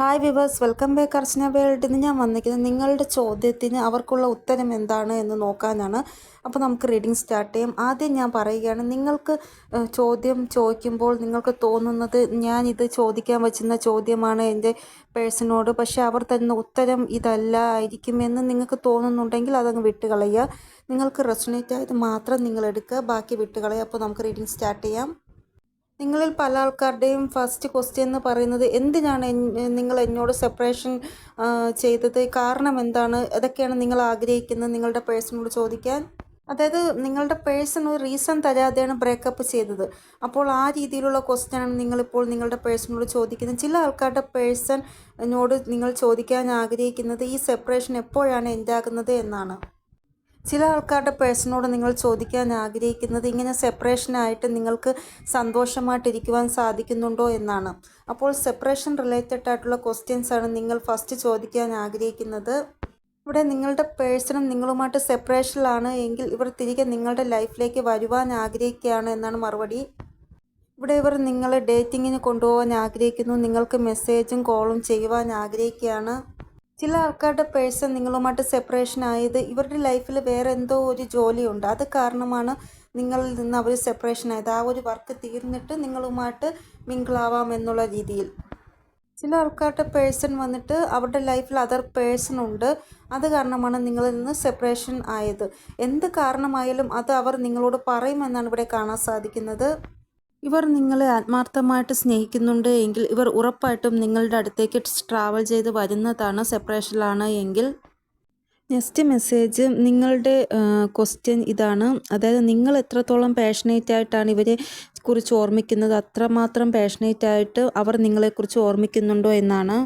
Hi viewers welcome back Archana world ഇന്ന് ഞാൻ വന്നിരിക്കുന്നത് നിങ്ങളുടെ ചോദ്യത്തിന് അവർക്കുള്ള ഉത്തരം എന്താണ് എന്ന് നോക്കാനാണ്. അപ്പോൾ നമുക്ക് റീഡിംഗ് സ്റ്റാർട്ട് ചെയ്യാം. ആദ്യം ഞാൻ പറയുകയാണ് നിങ്ങൾക്ക് ചോദ്യം ചോദിക്കുമ്പോൾ നിങ്ങൾക്ക് തോന്നുന്നത് ഞാൻ ഇത് ചോദിക്കാൻ വച്ചുന്ന ചോദ്യമാണ് എന്റെ പേഴ്സണോട്. പക്ഷേ അവർ തരുന്ന ഉത്തരം ഇതല്ല ആയിരിക്കുമെന്ന് നിങ്ങൾക്ക് തോന്നുന്നുണ്ടെങ്കിൽ അതങ്ങ് വിട്ടുകളയുക. നിങ്ങൾക്ക് റെസണേറ്റ് ആയത് മാത്രം നിങ്ങൾ എടുക്കുക. ബാക്കി വിട്ടുകളയുക. അപ്പോൾ നമുക്ക് റീഡിംഗ് സ്റ്റാർട്ട് ചെയ്യാം. നിങ്ങളിൽ പല ആൾക്കാരുടെയും ഫസ്റ്റ് ക്വസ്റ്റ്യൻ എന്ന് പറയുന്നത് എന്തിനാണ് നിങ്ങൾ എന്നോട് സെപ്പറേഷൻ ചെയ്തത്? കാരണം എന്താണ്? അതൊക്കെയാണ് നിങ്ങൾ ആഗ്രഹിക്കുന്നത് നിങ്ങളുടെ പേഴ്സണോട് ചോദിക്കാൻ? അതായത് നിങ്ങളുടെ പേഴ്സൺ ഒരു റീസൺ തരാതെയാണ് ബ്രേക്കപ്പ് ചെയ്തത്. അപ്പോൾ ആ രീതിയിലുള്ള ക്വസ്റ്റ്യൻ ആണ് നിങ്ങളിപ്പോൾ നിങ്ങളുടെ പേഴ്സണോട് ചോദിക്കുന്നത്. ചില ആൾക്കാരുടെ പേഴ്സണിനോട് നിങ്ങൾ ചോദിക്കാൻ ആഗ്രഹിക്കുന്നത് ഈ സെപ്പറേഷൻ എപ്പോഴാണ് എന്താകുന്നത് എന്നാണ്. ചില ആൾക്കാരുടെ പേഴ്സണോട് നിങ്ങൾ ചോദിക്കാൻ ആഗ്രഹിക്കുന്നത് ഇങ്ങനെ സെപ്പറേഷനായിട്ട് നിങ്ങൾക്ക് സന്തോഷമായിട്ടിരിക്കുവാൻ സാധിക്കുന്നുണ്ടോ എന്നാണ്. അപ്പോൾ സെപ്പറേഷൻ റിലേറ്റഡ് ആയിട്ടുള്ള ക്വസ്റ്റ്യൻസ് ആണ് നിങ്ങൾ ഫസ്റ്റ് ചോദിക്കാൻ ആഗ്രഹിക്കുന്നത്. ഇവിടെ നിങ്ങളുടെ പേഴ്സണും നിങ്ങളുമായിട്ട് സെപ്പറേഷനിലാണ് എങ്കിൽ ഇവർ തിരികെ നിങ്ങളുടെ ലൈഫിലേക്ക് വരുവാൻ ആഗ്രഹിക്കുകയാണ് എന്നാണ് മറുപടി. ഇവിടെ ഇവർ നിങ്ങളെ ഡേറ്റിങ്ങിന് കൊണ്ടുപോകാൻ ആഗ്രഹിക്കുന്നു നിങ്ങൾക്ക് മെസ്സേജും കോളും ചെയ്യുവാൻ ആഗ്രഹിക്കുകയാണ്. ചില ആൾക്കാരുടെ പേഴ്സൺ നിങ്ങളുമായിട്ട് സെപ്പറേഷൻ ആയത് ഇവരുടെ ലൈഫിൽ വേറെ എന്തോ ഒരു ജോലിയുണ്ട്. അത് കാരണമാണ് നിങ്ങളിൽ നിന്ന് അവർ സെപ്പറേഷൻ ആയത്. ആ ഒരു വർക്ക് തീർന്നിട്ട് നിങ്ങളുമായിട്ട് മിങ്കിളാവാം എന്നുള്ള രീതിയിൽ. ചില ആൾക്കാരുടെ പേഴ്സൺ വന്നിട്ട് അവരുടെ ലൈഫിൽ അതർ പേഴ്സൺ ഉണ്ട്. അത് കാരണമാണ് നിങ്ങളിൽ നിന്ന് സെപ്പറേഷൻ ആയത്. എന്ത് കാരണമായാലും അത് അവർ നിങ്ങളോട് പറയുമെന്നാണ് ഇവിടെ കാണാൻ സാധിക്കുന്നത്. ഇവർ നിങ്ങളെ ആത്മാർത്ഥമായിട്ട് സ്നേഹിക്കുന്നുണ്ട് എങ്കിൽ ഇവർ ഉറപ്പായിട്ടും നിങ്ങളുടെ അടുത്തേക്ക് ട്രാവൽ ചെയ്ത് വരുന്നതാണ് സെപ്പറേഷനിലാണ് എങ്കിൽ. നെക്സ്റ്റ് മെസ്സേജ് നിങ്ങളുടെ ക്വസ്റ്റ്യൻ ഇതാണ്. അതായത് നിങ്ങൾ എത്രത്തോളം പാഷനേറ്റ് ആയിട്ടാണ് ഇവരെ കുറിച്ച് ഓർമ്മിക്കുന്നത് അത്രമാത്രം പാഷനേറ്റ് ആയിട്ട് അവർ നിങ്ങളെക്കുറിച്ച് ഓർമ്മിക്കുന്നുണ്ടോ എന്നാണ്.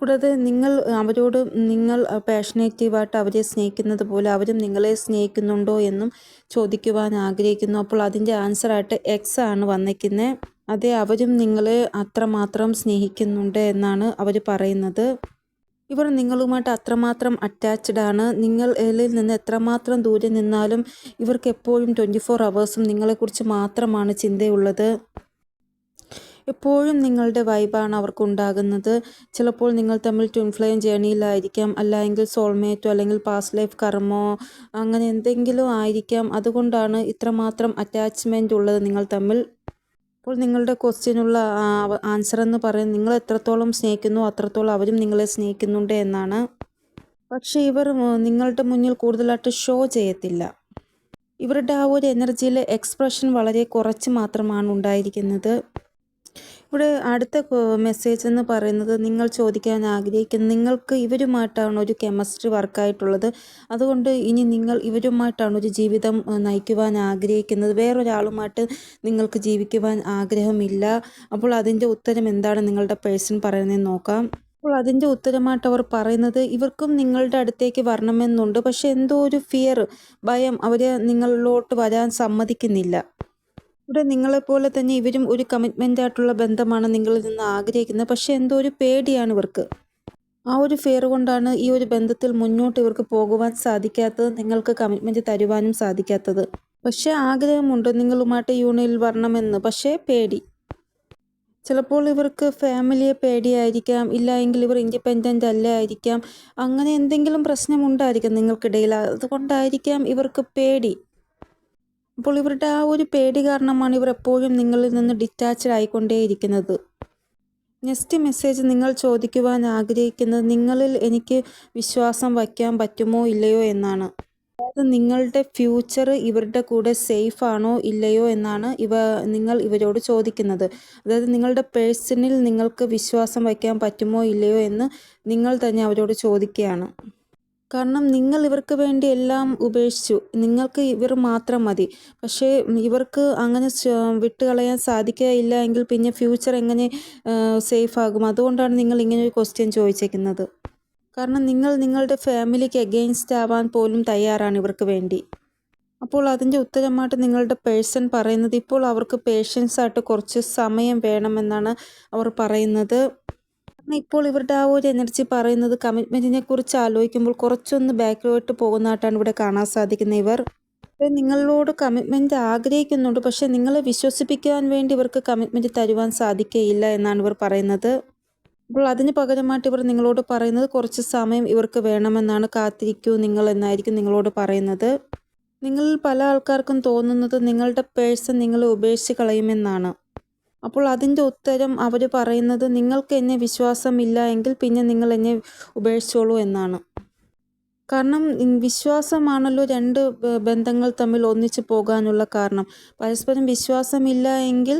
കൂടാതെ നിങ്ങൾ അവരോട് നിങ്ങൾ പാഷനേറ്റീവായിട്ട് അവരെ സ്നേഹിക്കുന്നത് പോലെ അവരും നിങ്ങളെ സ്നേഹിക്കുന്നുണ്ടോ എന്നും ചോദിക്കുവാൻ ആഗ്രഹിക്കുന്നു. അപ്പോൾ അതിന്റെ ആൻസറായിട്ട് എക്സ് ആണ് വന്നിരിക്കുന്നത് അതെ അവരും നിങ്ങളെ അത്രമാത്രം സ്നേഹിക്കുന്നുണ്ട് എന്നാണ് അവർ പറയുന്നത്. ഇവർ നിങ്ങളുമായിട്ട് അത്രമാത്രം അറ്റാച്ച്ഡ് ആണ്. നിങ്ങൾ നിങ്ങളിൽ നിന്ന് എത്രമാത്രം ദൂരെ നിന്നാലും ഇവർക്ക് എപ്പോഴും ട്വന്റി ഫോർ അവേഴ്സും നിങ്ങളെക്കുറിച്ച് മാത്രമാണ് ചിന്തയുള്ളത്. എപ്പോഴും നിങ്ങളുടെ വൈബാണ് അവർക്കുണ്ടാകുന്നത്. ചിലപ്പോൾ നിങ്ങൾ തമ്മിൽ ട്വിൻ ജേണിയിലായിരിക്കാം അല്ലെങ്കിൽ സോൾമേറ്റോ അല്ലെങ്കിൽ പാസ്റ്റ് ലൈഫ് കർമ്മോ അങ്ങനെ എന്തെങ്കിലും ആയിരിക്കാം. അതുകൊണ്ടാണ് ഇത്രമാത്രം അറ്റാച്ച്മെന്റ് ഉള്ളത് നിങ്ങൾ തമ്മിൽ. അപ്പോൾ നിങ്ങളുടെ ക്വസ്റ്റ്യനുള്ള ആൻസർ എന്ന് പറയുന്നത് നിങ്ങൾ എത്രത്തോളം സ്നേഹിക്കുന്നു അത്രത്തോളം അവരും നിങ്ങളെ സ്നേഹിക്കുന്നുണ്ട് എന്നാണ്. പക്ഷേ ഇവർ നിങ്ങളുടെ മുന്നിൽ കൂടുതലായിട്ട് ഷോ ചെയ്യത്തില്ല. ഇവരുടെ ആ ഒരു എനർജിയിലെ എക്സ്പ്രഷൻ വളരെ കുറച്ച് മാത്രമാണ് ഉണ്ടായിരിക്കുന്നത്. ഇവിടെ അടുത്ത മെസ്സേജ് എന്ന് പറയുന്നത് നിങ്ങൾ ചോദിക്കാൻ ആഗ്രഹിക്കുന്ന നിങ്ങൾക്ക് ഇവരുമായിട്ടാണ് ഒരു കെമിസ്ട്രി വർക്കായിട്ടുള്ളത് അതുകൊണ്ട് ഇനി നിങ്ങൾ ഇവരുമായിട്ടാണ് ഒരു ജീവിതം നയിക്കുവാൻ ആഗ്രഹിക്കുന്നത്. വേറൊരാളുമായിട്ട് നിങ്ങൾക്ക് ജീവിക്കുവാൻ ആഗ്രഹമില്ല. അപ്പോൾ അതിന്റെ ഉത്തരം എന്താണ് നിങ്ങളുടെ പേഴ്സൺ പറയുന്നതെന്ന് നോക്കാം. അപ്പോൾ അതിന്റെ ഉത്തരമായിട്ട് അവർ പറയുന്നത് ഇവർക്കും നിങ്ങളുടെ അടുത്തേക്ക് വരണമെന്നുണ്ട്. പക്ഷേ എന്തോ ഒരു ഫിയർ ഭയം അവർ നിങ്ങളിലോട്ട് വരാൻ സമ്മതിക്കുന്നില്ല. ഇവിടെ നിങ്ങളെപ്പോലെ തന്നെ ഇവരും ഒരു കമ്മിറ്റ്മെന്റ് ആയിട്ടുള്ള ബന്ധമാണ് നിങ്ങളിൽ നിന്ന് ആഗ്രഹിക്കുന്നത്. പക്ഷേ എന്തോ ഒരു പേടിയാണ് ഇവർക്ക്. ആ ഒരു ഫെയർ കൊണ്ടാണ് ഈ ഒരു ബന്ധത്തിൽ മുന്നോട്ട് ഇവർക്ക് പോകുവാൻ സാധിക്കാത്തത് നിങ്ങൾക്ക് കമ്മിറ്റ്മെന്റ് തരുവാനും സാധിക്കാത്തത്. പക്ഷേ ആഗ്രഹമുണ്ട് നിങ്ങളുമായിട്ട് യൂണിയനിൽ വരണമെന്ന്. പക്ഷേ പേടി. ചിലപ്പോൾ ഇവർക്ക് ഫാമിലിയെ പേടിയായിരിക്കാം ഇല്ല എങ്കിൽ ഇവർ ഇൻഡിപെൻഡന്റ് അല്ല ആയിരിക്കാം. അങ്ങനെ എന്തെങ്കിലും പ്രശ്നമുണ്ടായിരിക്കാം നിങ്ങൾക്കിടയിൽ. അതുകൊണ്ടായിരിക്കാം ഇവർക്ക് പേടി. അപ്പോൾ ഇവരുടെ ആ ഒരു പേടി കാരണമാണ് ഇവർ എപ്പോഴും നിങ്ങളിൽ നിന്ന് ഡിറ്റാച്ച്ഡ് ആയിക്കൊണ്ടേയിരിക്കുന്നത്. നെക്സ്റ്റ് മെസ്സേജ് നിങ്ങൾ ചോദിക്കുവാൻ ആഗ്രഹിക്കുന്നത് നിങ്ങളിൽ എനിക്ക് വിശ്വാസം വയ്ക്കാൻ പറ്റുമോ ഇല്ലയോ എന്നാണ്. അതായത് നിങ്ങളുടെ ഫ്യൂച്ചർ ഇവരുടെ കൂടെ സേഫ് ആണോ ഇല്ലയോ എന്നാണ് ഇവ നിങ്ങൾ ഇവരോട് ചോദിക്കുന്നത്. അതായത് നിങ്ങളുടെ പേഴ്സണിൽ നിങ്ങൾക്ക് വിശ്വാസം വയ്ക്കാൻ പറ്റുമോ ഇല്ലയോ എന്ന് നിങ്ങൾ തന്നെ അവരോട് ചോദിക്കുകയാണ്. കാരണം നിങ്ങൾ ഇവർക്ക് വേണ്ടി എല്ലാം ഉപേക്ഷിച്ചു. നിങ്ങൾക്ക് ഇവർ മാത്രം മതി. പക്ഷേ ഇവർക്ക് അങ്ങനെ വിട്ടുകളയാൻ സാധിക്കുകയില്ല എങ്കിൽ പിന്നെ ഫ്യൂച്ചർ എങ്ങനെ സേഫ് ആകും? അതുകൊണ്ടാണ് നിങ്ങൾ ഇങ്ങനെ ഒരു ക്വസ്റ്റ്യൻ ചോദിച്ചേക്കുന്നത്. കാരണം നിങ്ങൾ നിങ്ങളുടെ ഫാമിലിക്ക് എഗെയിൻസ്റ്റ് ആവാൻ പോലും തയ്യാറാണ് ഇവർക്ക് വേണ്ടി. അപ്പോൾ അതിന്റെ ഉത്തരമായിട്ട് നിങ്ങളുടെ പേഴ്സൺ പറയുന്നത് ഇപ്പോൾ അവർക്ക് പേഷ്യൻസ് ആയിട്ട് കുറച്ച് സമയം വേണമെന്നാണ് അവർ പറയുന്നത്. ഇപ്പോൾ ഇവരുടെ ആ ഒരു എനർജി പറയുന്നത് കമ്മിറ്റ്മെന്റിനെ കുറിച്ച് ആലോചിക്കുമ്പോൾ കുറച്ചൊന്ന് ബാക്കിലോട്ട് പോകുന്നതായിട്ടാണ് ഇവിടെ കാണാൻ സാധിക്കുന്നത് ഇവർ. നിങ്ങളോട് കമ്മിറ്റ്മെന്റ് ആഗ്രഹിക്കുന്നുണ്ട്. പക്ഷേ നിങ്ങളെ വിശ്വസിപ്പിക്കാൻ വേണ്ടി ഇവർക്ക് കമ്മിറ്റ്മെന്റ് തരുവാൻ സാധിക്കുകയില്ല എന്നാണ് ഇവർ പറയുന്നത്. അപ്പോൾ അതിന് പകരമായിട്ട് ഇവർ നിങ്ങളോട് പറയുന്നത് കുറച്ച് സമയം ഇവർക്ക് വേണമെന്നാണ് കാത്തിരിക്കൂ നിങ്ങൾ എന്നായിരിക്കും നിങ്ങളോട് പറയുന്നത്. നിങ്ങളിൽ പല ആൾക്കാർക്കും തോന്നുന്നത് നിങ്ങളുടെ പേഴ്സൺ നിങ്ങളെ ഉപേക്ഷിച്ച് കളയുമെന്നാണ്. അപ്പോൾ അതിന്റെ ഉത്തരം അവർ പറയുന്നത് നിങ്ങൾക്ക് എന്നെ വിശ്വാസമില്ല എങ്കിൽ പിന്നെ നിങ്ങൾ എന്നെ ഉപേക്ഷിച്ചോളൂ എന്നാണ്. കാരണം വിശ്വാസമാണല്ലോ രണ്ട് ബന്ധങ്ങൾ തമ്മിൽ ഒന്നിച്ചു പോകാനുള്ള കാരണം. പരസ്പരം വിശ്വാസമില്ല എങ്കിൽ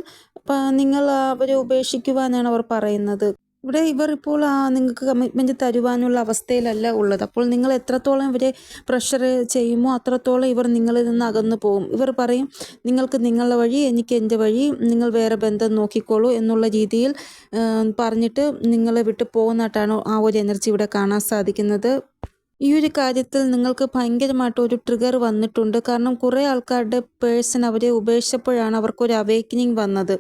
നിങ്ങൾ അവരെ ഉപേക്ഷിക്കുവാനാണ് അവർ പറയുന്നത്. ഇവിടെ ഇവർ ഇപ്പോൾ ആ നിങ്ങൾക്ക് കമ്മിറ്റ്മെന്റ് തരുവാനുള്ള അവസ്ഥയിലല്ല ഉള്ളത്. അപ്പോൾ നിങ്ങൾ എത്രത്തോളം ഇവരെ പ്രഷർ ചെയ്യുമോ അത്രത്തോളം ഇവർ നിങ്ങളിൽ നിന്ന് അകന്നു പോകും. ഇവർ പറയും നിങ്ങൾക്ക് നിങ്ങളുടെ വഴി എനിക്ക് എന്റെ വഴി നിങ്ങൾ വേറെ ബന്ധം നോക്കിക്കോളൂ എന്നുള്ള രീതിയിൽ പറഞ്ഞിട്ട് നിങ്ങളെ വിട്ട് പോകുന്നതായിട്ടാണ് ആ ഒരു എനർജി ഇവിടെ കാണാൻ സാധിക്കുന്നത്. ഈ ഒരു കാര്യത്തിൽ നിങ്ങൾക്ക് ഭയങ്കരമായിട്ട് ഒരു ട്രിഗർ വന്നിട്ടുണ്ട്. കാരണം കുറേ ആൾക്കാരുടെ പേഴ്സൺ അവരെ ഉപേക്ഷിച്ചപ്പോഴാണ് അവർക്കൊരു അവേക്കനിങ് വന്നത്.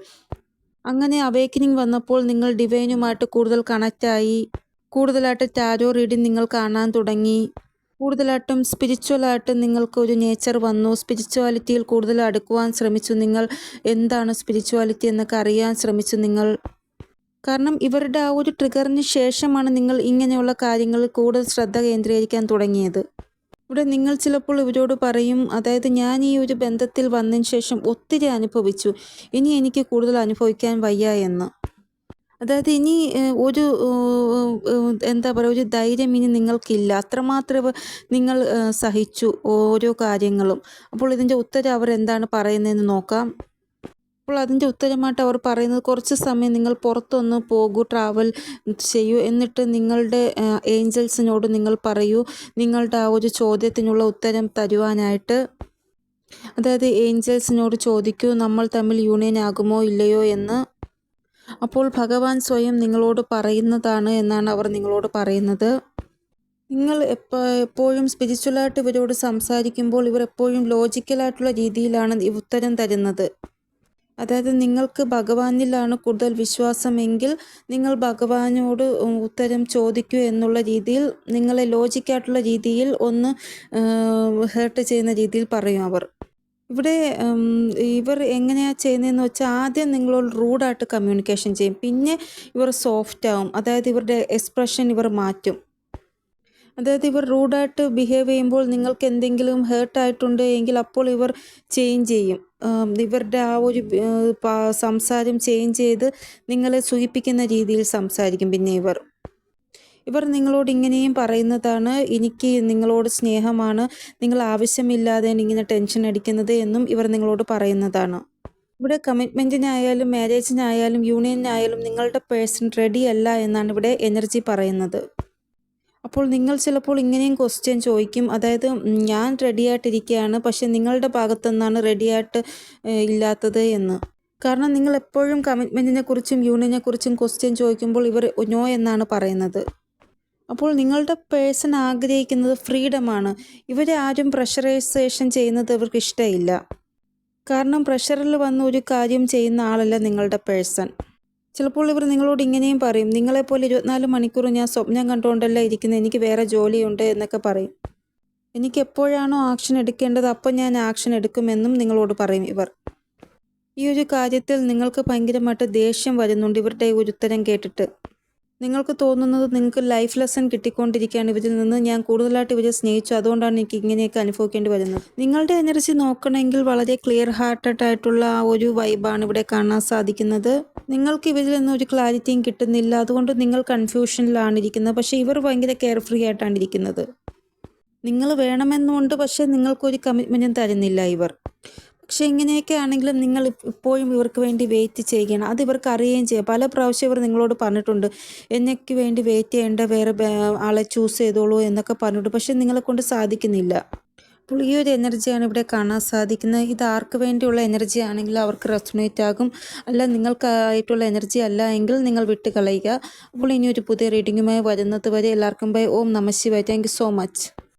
അങ്ങനെ അവേക്കനിങ് വന്നപ്പോൾ നിങ്ങൾ ഡിവൈനുമായിട്ട് കൂടുതൽ കണക്റ്റായി കൂടുതലായിട്ട് ടാരോ റീഡിങ് നിങ്ങൾ കാണാൻ തുടങ്ങി. കൂടുതലായിട്ടും സ്പിരിച്വലായിട്ട് നിങ്ങൾക്ക് ഒരു നേച്ചർ വന്നു. സ്പിരിച്വാലിറ്റിയിൽ കൂടുതൽ അടുക്കുവാൻ ശ്രമിച്ചു നിങ്ങൾ. എന്താണ് സ്പിരിച്വാലിറ്റി എന്നൊക്കെ അറിയാൻ ശ്രമിച്ചു നിങ്ങൾ. കാരണം ഇവരുടെ ആ ഒരു ട്രിഗറിന് ശേഷമാണ് നിങ്ങൾ ഇങ്ങനെയുള്ള കാര്യങ്ങളിൽ കൂടുതൽ ശ്രദ്ധ കേന്ദ്രീകരിക്കാൻ തുടങ്ങിയത്. ഇവിടെ നിങ്ങൾ ചിലപ്പോൾ ഇവരോട് പറയും അതായത് ഞാൻ ഈ ഒരു ബന്ധത്തിൽ വന്നതിന് ശേഷം ഒത്തിരി അനുഭവിച്ചു. ഇനി എനിക്ക് കൂടുതൽ അനുഭവിക്കാൻ വയ്യ എന്ന്. അതായത് ഇനി ഒരു എന്താ പറയുക ഒരു ധൈര്യം ഇനി നിങ്ങൾക്കില്ല. അത്രമാത്രം നിങ്ങൾ സഹിച്ചു ഓരോ കാര്യങ്ങളും. അപ്പോൾ ഇതിന്റെ ഉത്തരം അവർ എന്താണ് പറയുന്നതെന്ന് നോക്കാം. അപ്പോൾ അതിന്റെ ഉത്തരമായിട്ട് അവർ പറയുന്നത് കുറച്ച് സമയം നിങ്ങൾ പുറത്തൊന്ന് പോകൂ ട്രാവൽ ചെയ്യൂ എന്നിട്ട് നിങ്ങളുടെ ഏഞ്ചൽസിനോട് നിങ്ങൾ പറയൂ. നിങ്ങളുടെ ആ ഒരു ചോദ്യത്തിനുള്ള ഉത്തരം തരുവാനായിട്ട്. അതായത് ഏഞ്ചൽസിനോട് ചോദിക്കൂ നമ്മൾ തമ്മിൽ യൂണിയൻ ആകുമോ ഇല്ലയോ എന്ന്? അപ്പോൾ ഭഗവാൻ സ്വയം നിങ്ങളോട് പറയുന്നതാണ് എന്നാണ് അവർ നിങ്ങളോട് പറയുന്നത്. നിങ്ങൾ എപ്പോ എപ്പോഴും സ്പിരിച്വലായിട്ട് ഇവരോട് സംസാരിക്കുമ്പോൾ ഇവർ എപ്പോഴും ലോജിക്കലായിട്ടുള്ള രീതിയിലാണ് ഉത്തരം തരുന്നത്. അതായത് നിങ്ങൾക്ക് ഭഗവാനിലാണ് കൂടുതൽ വിശ്വാസമെങ്കിൽ നിങ്ങൾ ഭഗവാനോട് ഉത്തരം ചോദിക്കൂ എന്നുള്ള രീതിയിൽ നിങ്ങളെ ലോജിക്കായിട്ടുള്ള രീതിയിൽ ഒന്ന് ഹേർട്ട് ചെയ്യുന്ന രീതിയിൽ പറയും അവർ. ഇവിടെ ഇവർ എങ്ങനെയാണ് ചെയ്യുന്നതെന്ന് വെച്ചാൽ ആദ്യം നിങ്ങളോട് റൂഡായിട്ട് കമ്മ്യൂണിക്കേഷൻ ചെയ്യും. പിന്നെ ഇവർ സോഫ്റ്റ് ആവും. അതായത് ഇവരുടെ എക്സ്പ്രഷൻ ഇവർ മാറ്റും. അതായത് ഇവർ റൂഡായിട്ട് ബിഹേവ് ചെയ്യുമ്പോൾ നിങ്ങൾക്ക് എന്തെങ്കിലും ഹേർട്ടായിട്ടുണ്ട് എങ്കിൽ അപ്പോൾ ഇവർ ചേഞ്ച് ചെയ്യും. ഇവരുടെ ആ ഒരു സംസാരം ചേഞ്ച് ചെയ്ത് നിങ്ങളെ സൂചിപ്പിക്കുന്ന രീതിയിൽ സംസാരിക്കും പിന്നെ ഇവർ. ഇവർ നിങ്ങളോട് ഇങ്ങനെയും പറയുന്നതാണ് എനിക്ക് നിങ്ങളോട് സ്നേഹമാണ് നിങ്ങൾ ആവശ്യമില്ലാതെ ഇങ്ങനെ ടെൻഷൻ അടിക്കുന്നത് എന്നും ഇവർ നിങ്ങളോട് പറയുന്നതാണ്. ഇവിടെ കമ്മിറ്റ്മെന്റിനായാലും മാരേജിനായാലും യൂണിയനായാലും നിങ്ങളുടെ പേഴ്സൺ റെഡി അല്ല എന്നാണ് ഇവിടെ എനർജി പറയുന്നത്. അപ്പോൾ നിങ്ങൾ ചിലപ്പോൾ ഇങ്ങനെയും ക്വസ്റ്റ്യൻ ചോദിക്കും. അതായത് ഞാൻ റെഡിയായിട്ടിരിക്കുകയാണ് പക്ഷെ നിങ്ങളുടെ ഭാഗത്തു നിന്നാണ് റെഡിയായിട്ട് ഇല്ലാത്തത് എന്ന്. കാരണം നിങ്ങൾ എപ്പോഴും കമ്മിറ്റ്മെന്റിനെ കുറിച്ചും യൂണിയനെ കുറിച്ചും ക്വസ്റ്റ്യൻ ചോദിക്കുമ്പോൾ ഇവർ നോ എന്നാണ് പറയുന്നത്. അപ്പോൾ നിങ്ങളുടെ പേഴ്സൺ ആഗ്രഹിക്കുന്നത് ഫ്രീഡമാണ് ഇവരെ ആരും പ്രഷറൈസേഷൻ ചെയ്യുന്നത് ഇവർക്ക് ഇഷ്ടമില്ല. കാരണം പ്രഷറിൽ വന്ന് ഒരു കാര്യം ചെയ്യുന്ന ആളല്ല നിങ്ങളുടെ പേഴ്സൺ ചിലപ്പോൾ ഇവർ നിങ്ങളോട് ഇങ്ങനെയും പറയും നിങ്ങളെപ്പോലെ ഇരുപത്തിനാല് മണിക്കൂർ ഞാൻ സ്വപ്നം കണ്ടുകൊണ്ടല്ല ഇരിക്കുന്നത് എനിക്ക് വേറെ ജോലിയുണ്ട് എന്നൊക്കെ പറയും. എനിക്ക് എപ്പോഴാണോ ആക്ഷൻ എടുക്കേണ്ടത് അപ്പോൾ ഞാൻ ആക്ഷൻ എടുക്കുമെന്നും നിങ്ങളോട് പറയും ഇവർ. ഈ ഒരു കാര്യത്തിൽ നിങ്ങൾക്ക് ഭയങ്കരമായിട്ട് ദേഷ്യം വരുന്നുണ്ട് ഇവരുടെ ഉത്തരം കേട്ടിട്ട്. നിങ്ങൾക്ക് തോന്നുന്നത് നിങ്ങൾക്ക് ലൈഫ് ലെസൺ കിട്ടിക്കൊണ്ടിരിക്കുകയാണ്. ഇവരിൽ നിന്ന് ഞാൻ കൂടുതലായിട്ട് ഇവരെ സ്നേഹിച്ചു. അതുകൊണ്ടാണ് എനിക്ക് ഇങ്ങനെയൊക്കെ അനുഭവിക്കേണ്ടി വരുന്നത്. നിങ്ങളുടെ എനർജി നോക്കണമെങ്കിൽ വളരെ ക്ലിയർ ഹാർട്ടഡ് ആയിട്ടുള്ള ആ ഒരു വൈബാണ് ഇവിടെ കാണാൻ സാധിക്കുന്നത്. നിങ്ങൾക്ക് ഇവരിൽ നിന്ന് ഒരു ക്ലാരിറ്റിയും കിട്ടുന്നില്ല. അതുകൊണ്ട് നിങ്ങൾ കൺഫ്യൂഷനിലാണ് ഇരിക്കുന്നത്. പക്ഷേ ഇവർ ഭയങ്കര കെയർ ഫ്രീ ആയിട്ടാണ് ഇരിക്കുന്നത്. നിങ്ങൾ വേണമെന്നുണ്ട് പക്ഷേ നിങ്ങൾക്കൊരു കമ്മിറ്റ്മെന്റും തരുന്നില്ല ഇവർ. പക്ഷെ ഇങ്ങനെയൊക്കെ ആണെങ്കിലും നിങ്ങൾ ഇപ്പോഴും ഇവർക്ക് വേണ്ടി വെയിറ്റ് ചെയ്യുകയാണ് അത് ഇവർക്ക് അറിയുകയും ചെയ്യാം. പല പ്രാവശ്യം ഇവർ നിങ്ങളോട് പറഞ്ഞിട്ടുണ്ട് എന്നൊക്കെ വേണ്ടി വെയിറ്റ് ചെയ്യേണ്ട വേറെ ആളെ ചൂസ് ചെയ്തോളൂ എന്നൊക്കെ പറഞ്ഞിട്ടുണ്ട്. പക്ഷെ നിങ്ങളെ കൊണ്ട് സാധിക്കുന്നില്ല. അപ്പോൾ ഈ ഒരു എനർജിയാണ് ഇവിടെ കാണാൻ സാധിക്കുന്നത്. ഇത് ആർക്ക് വേണ്ടിയുള്ള എനർജി ആണെങ്കിൽ അവർക്ക് റെസ്റ്റിനേറ്റ് ആകും. അല്ല നിങ്ങൾക്കായിട്ടുള്ള എനർജി അല്ല എങ്കിൽ നിങ്ങൾ വിട്ട് കളയുക അപ്പോൾ ഇനി ഒരു പുതിയ റീഡിങ്ങുമായി വരുന്നത് വരെ എല്ലാവർക്കും ബൈ ഓം നമ ശിവായ. Thank you so much